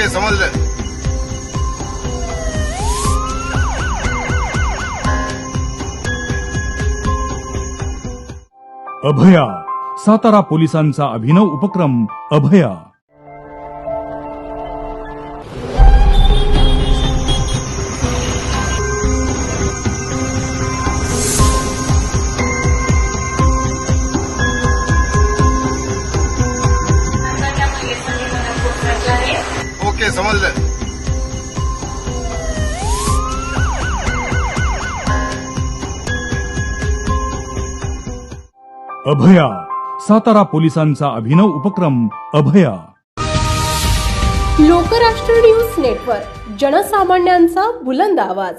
Okay समजलं. अभया सातारा पोलिसांचा अभिनव उपक्रम अभया. ओके समजलं. अभया सातारा पोलिसांचा अभिनव उपक्रम अभया. लोकराष्ट्र न्यूज नेटवर्क जनसामान्यांचा बुलंद आवाज.